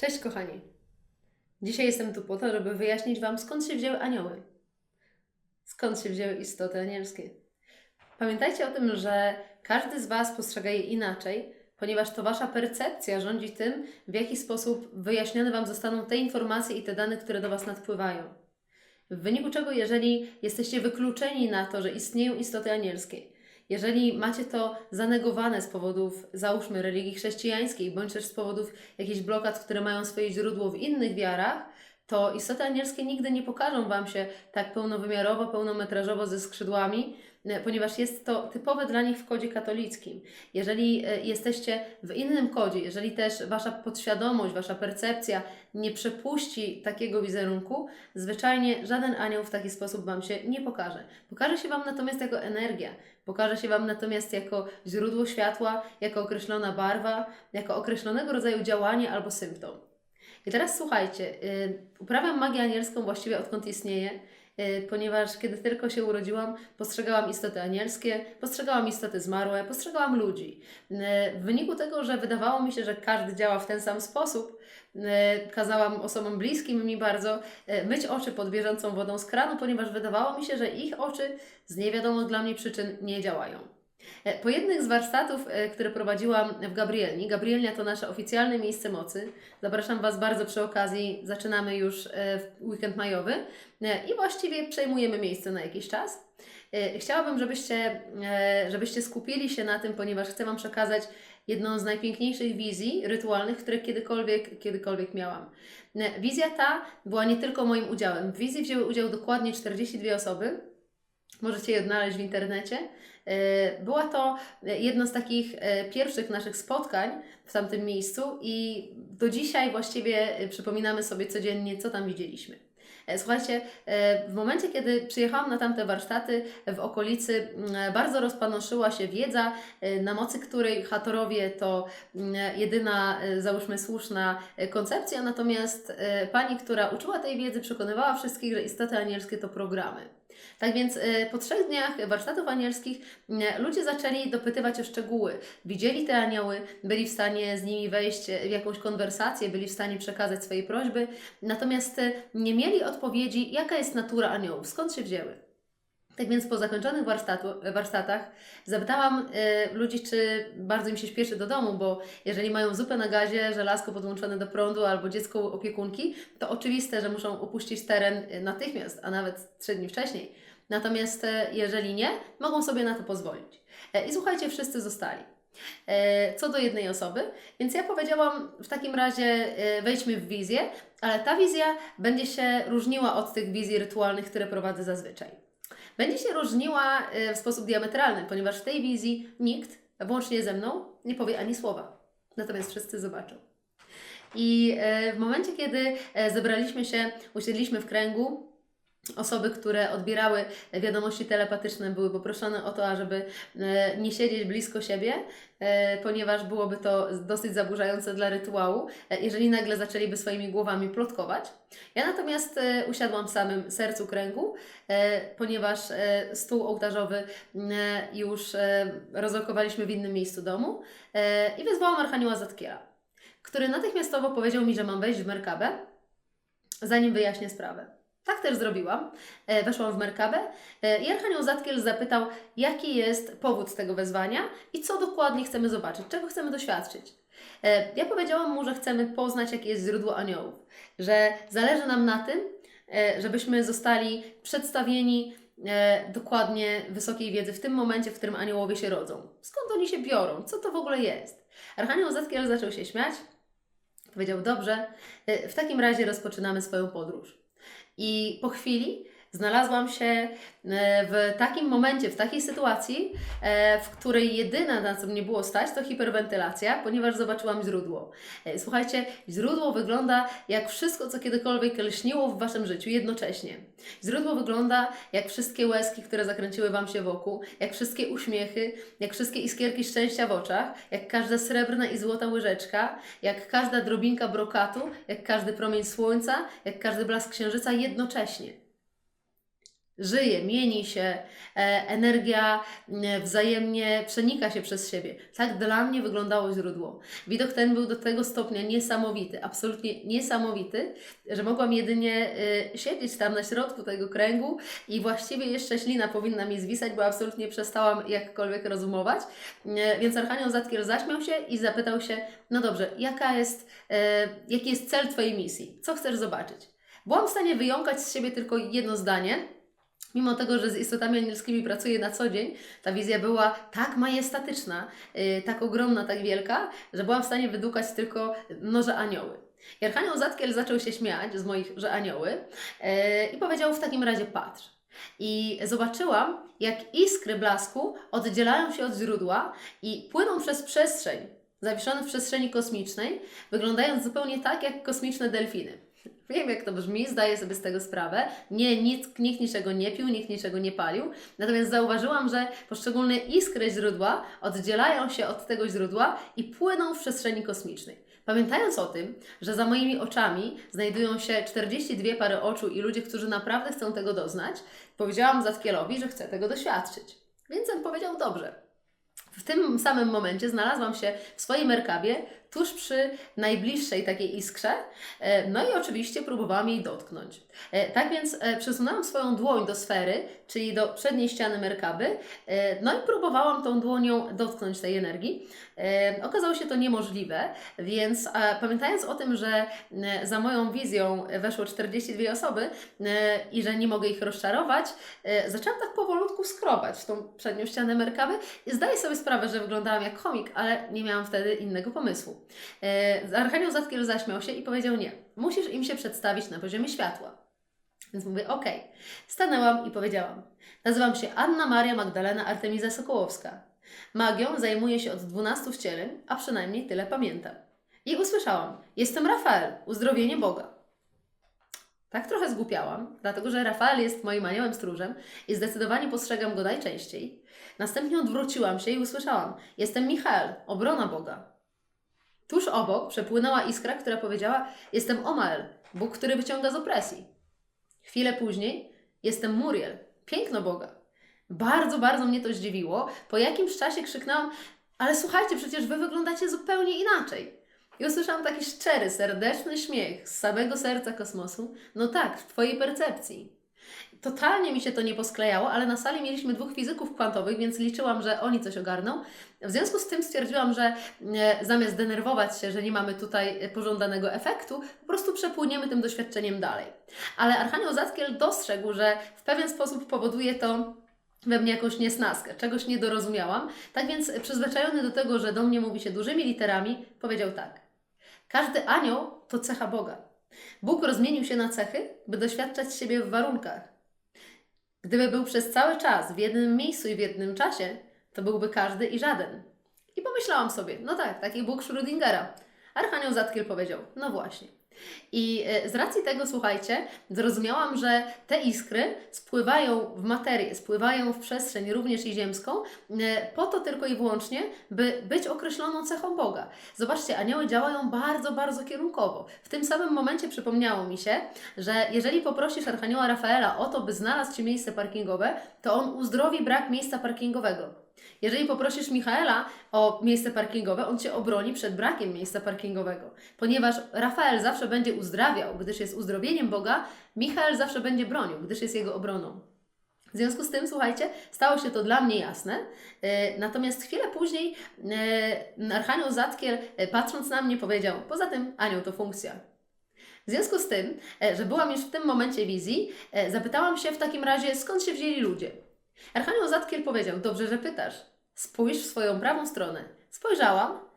Cześć kochani. Dzisiaj jestem tu po to, żeby wyjaśnić Wam skąd się wzięły anioły. Skąd się wzięły istoty anielskie. Pamiętajcie o tym, że każdy z Was postrzega je inaczej, ponieważ to Wasza percepcja rządzi tym, w jaki sposób wyjaśnione Wam zostaną te informacje i te dane, które do Was nadpływają. W wyniku czego, jeżeli jesteście wykluczeni na to, że istnieją istoty anielskie, jeżeli macie to zanegowane z powodów, załóżmy, religii chrześcijańskiej, bądź też z powodów jakichś blokad, które mają swoje źródło w innych wiarach, to istoty anielskie nigdy nie pokażą Wam się tak pełnowymiarowo, pełnometrażowo ze skrzydłami, ponieważ jest to typowe dla nich w kodzie katolickim. Jeżeli e, jesteście w innym kodzie, jeżeli też Wasza podświadomość, Wasza percepcja nie przepuści takiego wizerunku, zwyczajnie żaden anioł w taki sposób Wam się nie pokaże. Pokaże się Wam natomiast jako energia, pokaże się Wam natomiast jako źródło światła, jako określona barwa, jako określonego rodzaju działanie albo symptom. I teraz słuchajcie, y, uprawiam magię anielską właściwie odkąd istnieje, ponieważ kiedy tylko się urodziłam, postrzegałam istoty anielskie, postrzegałam istoty zmarłe, postrzegałam ludzi. Y, W wyniku tego, że wydawało mi się, że każdy działa w ten sam sposób, y, kazałam osobom bliskim mi bardzo y, myć oczy pod bieżącą wodą z kranu, ponieważ wydawało mi się, że ich oczy z niewiadomych dla mnie przyczyn nie działają. E, Po jednych z warsztatów, e, które prowadziłam w Gabrielni, Gabrielnia to nasze oficjalne miejsce mocy. Zapraszam Was bardzo przy okazji, zaczynamy już e, weekend majowy i właściwie przejmujemy miejsce na jakiś czas. Chciałabym, żebyście, żebyście skupili się na tym, ponieważ chcę Wam przekazać jedną z najpiękniejszych wizji rytualnych, które kiedykolwiek, kiedykolwiek miałam. Wizja ta była nie tylko moim udziałem. W wizji wzięły udział dokładnie 42 osoby. Możecie je odnaleźć w internecie. E, Była to jedno z takich e, pierwszych naszych spotkań w tamtym miejscu i do dzisiaj właściwie e, przypominamy sobie codziennie, co tam widzieliśmy. Słuchajcie, w momencie, kiedy przyjechałam na tamte warsztaty, w okolicy mm, bardzo rozpanoszyła się wiedza, na mocy której Hatorowie to mm, jedyna, załóżmy, słuszna koncepcja, natomiast pani, która uczyła tej wiedzy, przekonywała wszystkich, że istoty anielskie to programy. Tak więc e, po trzech dniach warsztatów anielskich m, ludzie zaczęli dopytywać o szczegóły. Widzieli te anioły, byli w stanie z nimi wejść w jakąś konwersację, byli w stanie przekazać swoje prośby, natomiast nie mieli odpowiedzi, jaka jest natura aniołów, skąd się wzięły. Tak więc po zakończonych warsztatu, warsztatach zapytałam e, ludzi, czy bardzo im się śpieszy do domu, bo jeżeli mają zupę na gazie, żelazko podłączone do prądu albo dziecko opiekunki, to oczywiste, że muszą opuścić teren e, natychmiast, a nawet trzy dni wcześniej. Natomiast e, jeżeli nie, mogą sobie na to pozwolić. E, I słuchajcie, wszyscy zostali. E, Co do jednej osoby, więc ja powiedziałam w takim razie e, wejdźmy w wizję, ale ta wizja będzie się różniła od tych wizji rytualnych, które prowadzę zazwyczaj. Będzie się różniła e, w sposób diametralny, ponieważ w tej wizji nikt, włącznie ze mną, nie powie ani słowa. Natomiast wszyscy zobaczą. I e, w momencie, kiedy e, zebraliśmy się, usiedliśmy w kręgu, osoby, które odbierały wiadomości telepatyczne, były poproszone o to, ażeby e, nie siedzieć blisko siebie, e, ponieważ byłoby to dosyć zaburzające dla rytuału, e, jeżeli nagle zaczęliby swoimi głowami plotkować. Ja natomiast usiadłam w samym sercu kręgu, ponieważ stół ołtarzowy już rozlokowaliśmy w innym miejscu domu i wezwałam Archanioła Zatkiela, który natychmiastowo powiedział mi, że mam wejść w Merkabę, zanim wyjaśnię sprawę. Tak też zrobiłam. E, Weszłam w Merkabę e, i Archanioł Zatkiel zapytał, jaki jest powód tego wezwania i co dokładnie chcemy zobaczyć, czego chcemy doświadczyć. E, Ja powiedziałam mu, że chcemy poznać, jakie jest źródło aniołów, że zależy nam na tym, żebyśmy zostali przedstawieni dokładnie wysokiej wiedzy w tym momencie, w którym aniołowie się rodzą. Skąd oni się biorą? Co to w ogóle jest? Archanioł Zatkiel zaczął się śmiać. Powiedział, dobrze, w takim razie rozpoczynamy swoją podróż. I po chwili znalazłam się e, w takim momencie, w takiej sytuacji, e, w której jedyne na co mnie było stać, to hiperwentylacja, ponieważ zobaczyłam źródło. E, Słuchajcie, źródło wygląda jak wszystko, co kiedykolwiek lśniło w Waszym życiu jednocześnie. Źródło wygląda jak wszystkie łezki, które zakręciły Wam się wokół, jak wszystkie uśmiechy, jak wszystkie iskierki szczęścia w oczach, jak każda srebrna i złota łyżeczka, jak każda drobinka brokatu, jak każdy promień słońca, jak każdy blask księżyca jednocześnie. Żyje, mieni się, e, energia wzajemnie przenika się przez siebie. Tak dla mnie wyglądało źródło. Widok ten był do tego stopnia niesamowity, absolutnie niesamowity, że mogłam jedynie e, siedzieć tam na środku tego kręgu i właściwie jeszcze ślina powinna mi zwisać, bo absolutnie przestałam jakkolwiek rozumować. E, Więc Archanioł Zatkiel zaśmiał się i zapytał się, no dobrze, jaka jest, jaki jest cel Twojej misji? Co chcesz zobaczyć? Byłam w stanie wyjąkać z siebie tylko jedno zdanie, Mimo tego, że z istotami anielskimi pracuję na co dzień, ta wizja była tak majestatyczna, yy, tak ogromna, tak wielka, że byłam w stanie wydukać tylko no, że anioły. I Archanioł Zatkiel zaczął się śmiać z moich, że anioły yy, i powiedział w takim razie patrz. I zobaczyłam, jak iskry blasku oddzielają się od źródła i płyną przez przestrzeń, zawieszone w przestrzeni kosmicznej, wyglądając zupełnie tak jak kosmiczne delfiny. Wiem, jak to brzmi, zdaję sobie z tego sprawę. Nie, nikt, nikt niczego nie pił, nikt niczego nie palił. Natomiast zauważyłam, że poszczególne iskry źródła oddzielają się od tego źródła i płyną w przestrzeni kosmicznej. Pamiętając o tym, że za moimi oczami znajdują się 42 pary oczu i ludzie, którzy naprawdę chcą tego doznać, powiedziałam Zatkielowi, że chcę tego doświadczyć. Więc on powiedział dobrze. W tym samym momencie znalazłam się w swojej merkabie tuż przy najbliższej takiej iskrze, e, no i oczywiście próbowałam jej dotknąć. E, Tak więc e, przesunęłam swoją dłoń do sfery, czyli do przedniej ściany merkaby, no i próbowałam tą dłonią dotknąć tej energii. Okazało się to niemożliwe, więc pamiętając o tym, że za moją wizją weszło 42 osoby i że nie mogę ich rozczarować, zaczęłam tak powolutku skrobać tą przednią ścianę merkaby i zdaję sobie sprawę, że wyglądałam jak komik, ale nie miałam wtedy innego pomysłu. E, Archanioł Zatkiel zaśmiał się i powiedział nie, musisz im się przedstawić na poziomie światła. Więc mówię, okej. Stanęłam i powiedziałam, nazywam się Anna Maria Magdalena Artemiza Sokołowska. Magią zajmuję się od 12 wcieleń, a przynajmniej tyle pamiętam. I usłyszałam, jestem Rafael, uzdrowienie Boga. Tak trochę zgłupiałam, dlatego że Rafael jest moim aniołem stróżem i zdecydowanie postrzegam go najczęściej. Następnie odwróciłam się i usłyszałam, jestem Michael, obrona Boga. Tuż obok przepłynęła iskra, która powiedziała: Jestem Omael, Bóg, który wyciąga z opresji. Chwilę później jestem Muriel, piękno Boga. Bardzo, bardzo mnie to zdziwiło. Po jakimś czasie krzyknęłam: Ale słuchajcie, przecież wy wyglądacie zupełnie inaczej. I usłyszałam taki szczery, serdeczny śmiech z samego serca kosmosu. No tak, w Twojej percepcji. Totalnie mi się to nie posklejało, ale na sali mieliśmy dwóch fizyków kwantowych, więc liczyłam, że oni coś ogarną. W związku z tym stwierdziłam, że e, zamiast denerwować się, że nie mamy tutaj e, pożądanego efektu, po prostu przepłyniemy tym doświadczeniem dalej. Ale Archanioł Zatkiel dostrzegł, że w pewien sposób powoduje to we mnie jakąś niesnaskę, czegoś nie dorozumiałam. Tak więc przyzwyczajony do tego, że do mnie mówi się dużymi literami, powiedział tak. Każdy anioł to cecha Boga. Bóg rozmienił się na cechy, by doświadczać siebie w warunkach. Gdyby był przez cały czas w jednym miejscu i w jednym czasie, to byłby każdy i żaden. I pomyślałam sobie, no tak, taki Bóg Schrödingera. Archanioł Zatkiel powiedział, no właśnie. I e, z racji tego, słuchajcie, zrozumiałam, że te iskry spływają w materię, spływają w przestrzeń, również i ziemską, e, po to tylko i wyłącznie, by być określoną cechą Boga. Zobaczcie, anioły działają bardzo, bardzo kierunkowo. W tym samym momencie przypomniało mi się, że jeżeli poprosisz Archanioła Rafaela o to, by znalazł Ci miejsce parkingowe, to on uzdrowi brak miejsca parkingowego. Jeżeli poprosisz Michaela o miejsce parkingowe, on Cię obroni przed brakiem miejsca parkingowego. Ponieważ Rafael zawsze będzie uzdrawiał, gdyż jest uzdrowieniem Boga, Michael zawsze będzie bronił, gdyż jest jego obroną. W związku z tym, słuchajcie, stało się to dla mnie jasne. E, Natomiast chwilę później e, Archanioł Zatkiel, e, patrząc na mnie, powiedział: Poza tym, anioł to funkcja. W związku z tym, że byłam już w tym momencie wizji, zapytałam się w takim razie, skąd się wzięli ludzie. Archanioł Zatkiel powiedział: Dobrze, że pytasz. Spójrz w swoją prawą stronę. Spojrzałam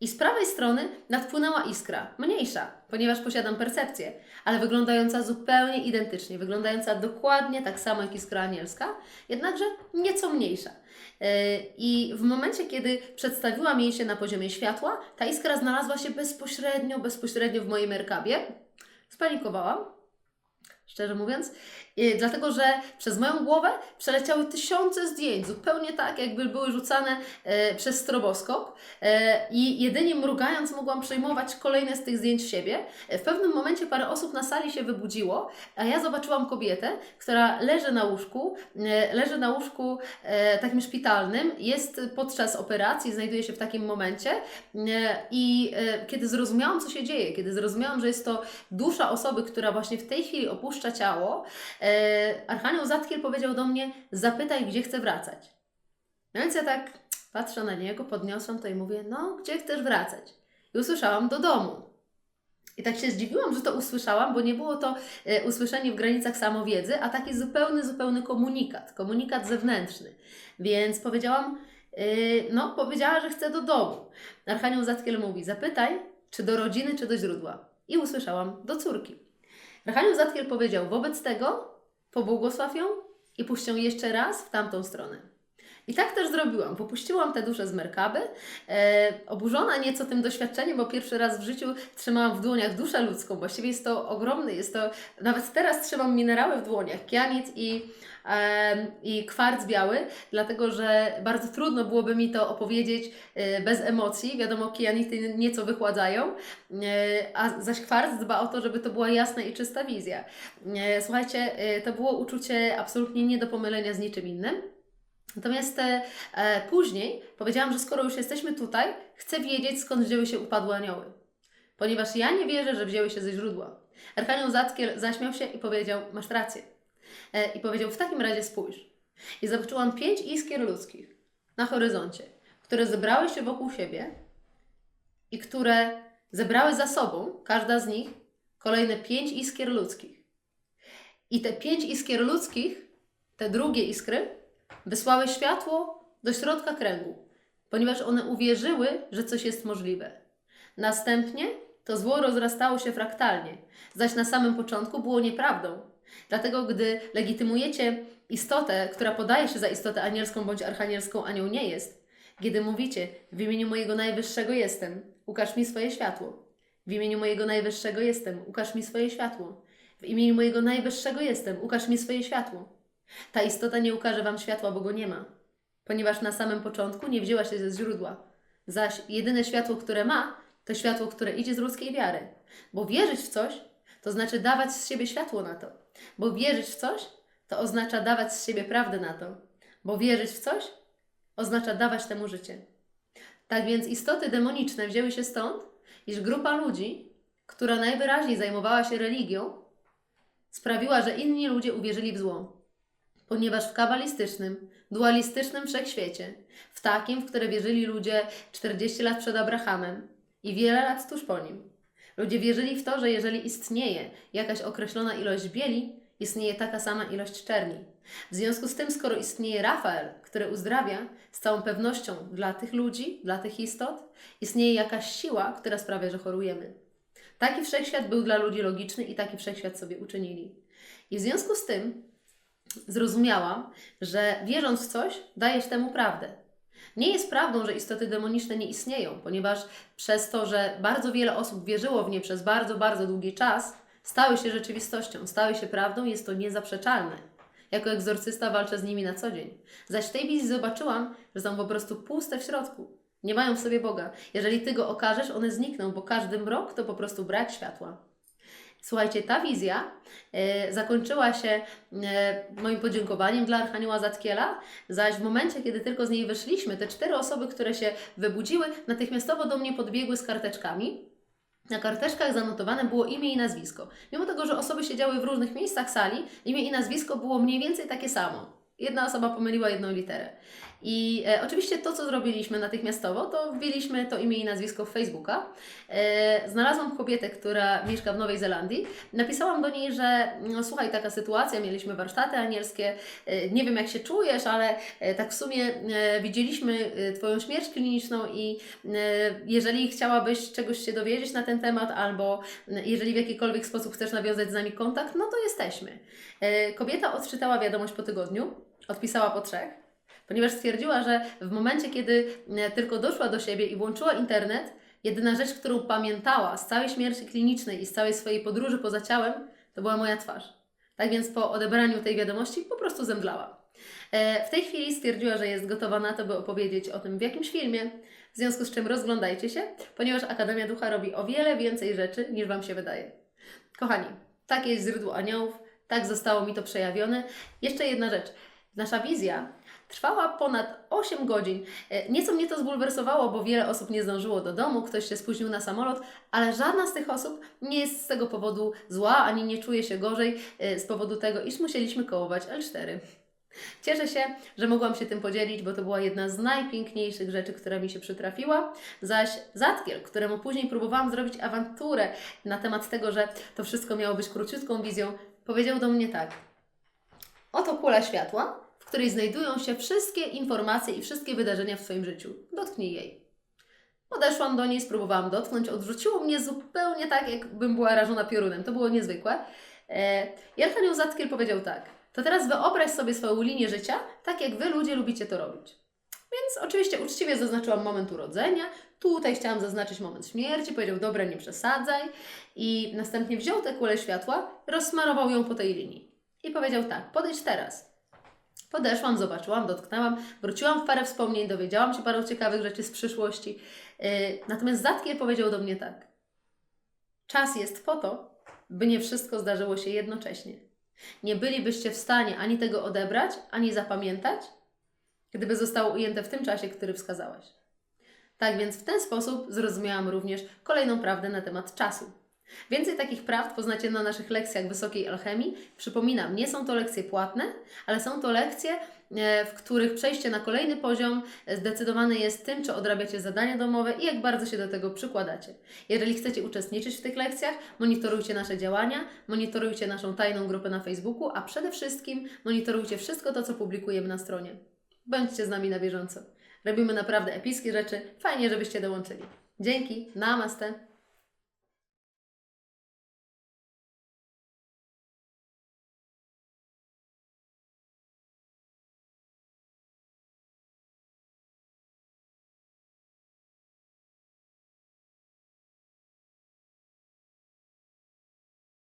i z prawej strony nadpłynęła iskra, mniejsza, ponieważ posiadam percepcję, ale wyglądająca zupełnie identycznie, wyglądająca dokładnie tak samo jak iskra anielska, jednakże nieco mniejsza. Yy, I w momencie, kiedy przedstawiłam jej się na poziomie światła, ta iskra znalazła się bezpośrednio, bezpośrednio w mojej merkabie. Spanikowałam, szczerze mówiąc. Dlatego, że przez moją głowę przeleciały tysiące zdjęć, zupełnie tak, jakby były rzucane e, przez stroboskop e, i jedynie mrugając mogłam przejmować kolejne z tych zdjęć siebie. E, w pewnym momencie parę osób na sali się wybudziło, a ja zobaczyłam kobietę, która leży na łóżku, leży na łóżku takim szpitalnym, jest podczas operacji, znajduje się w takim momencie i kiedy zrozumiałam, co się dzieje, kiedy zrozumiałam, że jest to dusza osoby, która właśnie w tej chwili opuszcza ciało, Archanioł Zatkiel powiedział do mnie, zapytaj, gdzie chcę wracać. No więc ja tak patrzę na niego, podniosłam to i mówię, no, gdzie chcesz wracać? I usłyszałam, do domu. I tak się zdziwiłam, że to usłyszałam, bo nie było to e, usłyszenie w granicach samowiedzy, a taki zupełny, zupełny komunikat, komunikat zewnętrzny. Więc powiedziałam, e, no, powiedziała, że chce do domu. Archanioł Zatkiel mówi, zapytaj, czy do rodziny, czy do źródła. I usłyszałam, do córki. Archanioł Zatkiel powiedział, wobec tego pobłogosław ją i puść ją jeszcze raz w tamtą stronę. I tak też zrobiłam. Popuściłam tę duszę z Merkaby, e, oburzona nieco tym doświadczeniem, bo pierwszy raz w życiu trzymałam w dłoniach duszę ludzką. Właściwie jest to ogromny, jest to, nawet teraz trzymam minerały w dłoniach, kianit i, e, i kwarc biały, dlatego że bardzo trudno byłoby mi to opowiedzieć e, bez emocji. Wiadomo, kianity nieco wychładzają, e, a zaś kwarc dba o to, żeby to była jasna i czysta wizja. E, Słuchajcie, e, to było uczucie absolutnie nie do pomylenia z niczym innym. Natomiast e, e, później powiedziałam, że skoro już jesteśmy tutaj, chcę wiedzieć, skąd wzięły się upadłe anioły. Ponieważ ja nie wierzę, że wzięły się ze źródła. Arkanioł Zatkiel zaśmiał się i powiedział, masz rację. E, I powiedział, w takim razie spójrz. I zobaczyłam pięć iskier ludzkich na horyzoncie, które zebrały się wokół siebie i które zebrały za sobą, każda z nich, kolejne pięć iskier ludzkich. I te pięć iskier ludzkich, te drugie iskry, wysłały światło do środka kręgu, ponieważ one uwierzyły, że coś jest możliwe. Następnie to zło rozrastało się fraktalnie, zaś na samym początku było nieprawdą. Dlatego, gdy legitymujecie istotę, która podaje się za istotę anielską bądź archanielską, anioł nie jest, kiedy mówicie w imieniu mojego najwyższego jestem, ukaż mi swoje światło. W imieniu mojego najwyższego jestem, ukaż mi swoje światło. W imieniu mojego najwyższego jestem, ukaż mi swoje światło. Ta istota nie ukaże Wam światła, bo go nie ma, ponieważ na samym początku nie wzięła się ze źródła. Zaś jedyne światło, które ma, to światło, które idzie z ludzkiej wiary. Bo wierzyć w coś, to znaczy dawać z siebie światło na to. Bo wierzyć w coś, to oznacza dawać z siebie prawdę na to. Bo wierzyć w coś, oznacza dawać temu życie. Tak więc istoty demoniczne wzięły się stąd, iż grupa ludzi, która najwyraźniej zajmowała się religią, sprawiła, że inni ludzie uwierzyli w zło ponieważ w kabalistycznym, dualistycznym wszechświecie, w takim, w które wierzyli ludzie 40 lat przed Abrahamem i wiele lat tuż po nim, ludzie wierzyli w to, że jeżeli istnieje jakaś określona ilość bieli, istnieje taka sama ilość czerni. W związku z tym, skoro istnieje Rafael, który uzdrawia, z całą pewnością dla tych ludzi, dla tych istot, istnieje jakaś siła, która sprawia, że chorujemy. Taki wszechświat był dla ludzi logiczny i taki wszechświat sobie uczynili. I w związku z tym zrozumiałam, że wierząc w coś, dajesz temu prawdę. Nie jest prawdą, że istoty demoniczne nie istnieją, ponieważ przez to, że bardzo wiele osób wierzyło w nie przez bardzo, bardzo długi czas, stały się rzeczywistością, stały się prawdą, jest to niezaprzeczalne. Jako egzorcysta walczę z nimi na co dzień. Zaś w tej wizji zobaczyłam, że są po prostu puste w środku. Nie mają w sobie Boga. Jeżeli Ty go okażesz, one znikną, bo każdy mrok to po prostu brak światła. Słuchajcie, ta wizja e, zakończyła się e, moim podziękowaniem dla Archanioła Zatkiela, zaś w momencie, kiedy tylko z niej wyszliśmy, te cztery osoby, które się wybudziły, natychmiastowo do mnie podbiegły z karteczkami. Na karteczkach zanotowane było imię i nazwisko. Mimo tego, że osoby siedziały w różnych miejscach sali, imię i nazwisko było mniej więcej takie samo. Jedna osoba pomyliła jedną literę. I e, oczywiście to, co zrobiliśmy natychmiastowo, to wbiliśmy to imię i nazwisko w Facebooka. E, znalazłam kobietę, która mieszka w Nowej Zelandii. Napisałam do niej, że no, słuchaj, taka sytuacja, mieliśmy warsztaty anielskie, e, nie wiem jak się czujesz, ale e, tak w sumie e, widzieliśmy e, Twoją śmierć kliniczną i e, jeżeli chciałabyś czegoś się dowiedzieć na ten temat, albo e, jeżeli w jakikolwiek sposób chcesz nawiązać z nami kontakt, no to jesteśmy. E, Kobieta odczytała wiadomość po tygodniu, odpisała po trzech, ponieważ stwierdziła, że w momencie, kiedy e, tylko doszła do siebie i włączyła internet, jedyna rzecz, którą pamiętała z całej śmierci klinicznej i z całej swojej podróży poza ciałem, to była moja twarz. Tak więc po odebraniu tej wiadomości po prostu zemdlała. E, W tej chwili stwierdziła, że jest gotowa na to, by opowiedzieć o tym w jakimś filmie, w związku z czym rozglądajcie się, ponieważ Akademia Ducha robi o wiele więcej rzeczy niż Wam się wydaje. Kochani, takie jest źródło aniołów, tak zostało mi to przejawione. Jeszcze jedna rzecz. Nasza wizja trwała ponad 8 godzin. E, Nieco mnie to zbulwersowało, bo wiele osób nie zdążyło do domu, ktoś się spóźnił na samolot, ale żadna z tych osób nie jest z tego powodu zła, ani nie czuje się gorzej e, z powodu tego, iż musieliśmy kołować L4. Cieszę się, że mogłam się tym podzielić, bo to była jedna z najpiękniejszych rzeczy, która mi się przytrafiła. Zaś Zatkiel, któremu później próbowałam zrobić awanturę na temat tego, że to wszystko miało być króciutką wizją, powiedział do mnie tak. Oto kula światła, której znajdują się wszystkie informacje i wszystkie wydarzenia w Twoim życiu. Dotknij jej. Podeszłam do niej, spróbowałam dotknąć, odrzuciło mnie zupełnie tak, jakbym była rażona piorunem. To było niezwykłe. E, I Archanioł Zatkiel powiedział tak. To teraz wyobraź sobie swoją linię życia, tak jak Wy ludzie lubicie to robić. Więc oczywiście uczciwie zaznaczyłam moment urodzenia, tutaj chciałam zaznaczyć moment śmierci, powiedział dobra, nie przesadzaj i następnie wziął tę kulę światła, rozsmarował ją po tej linii i powiedział tak, podejdź teraz. Podeszłam, zobaczyłam, dotknęłam, wróciłam w parę wspomnień, dowiedziałam się paru ciekawych rzeczy z przyszłości. Yy, natomiast Zatkiel powiedział do mnie tak. Czas jest po to, by nie wszystko zdarzyło się jednocześnie. Nie bylibyście w stanie ani tego odebrać, ani zapamiętać, gdyby zostało ujęte w tym czasie, który wskazałaś. Tak więc w ten sposób zrozumiałam również kolejną prawdę na temat czasu. Więcej takich prawd poznacie na naszych lekcjach Wysokiej Alchemii. Przypominam, nie są to lekcje płatne, ale są to lekcje, e, w których przejście na kolejny poziom zdecydowane jest tym, czy odrabiacie zadania domowe i jak bardzo się do tego przykładacie. Jeżeli chcecie uczestniczyć w tych lekcjach, monitorujcie nasze działania, monitorujcie naszą tajną grupę na Facebooku, a przede wszystkim monitorujcie wszystko to, co publikujemy na stronie. Bądźcie z nami na bieżąco. Robimy naprawdę epickie rzeczy. Fajnie, żebyście dołączyli. Dzięki. Namaste.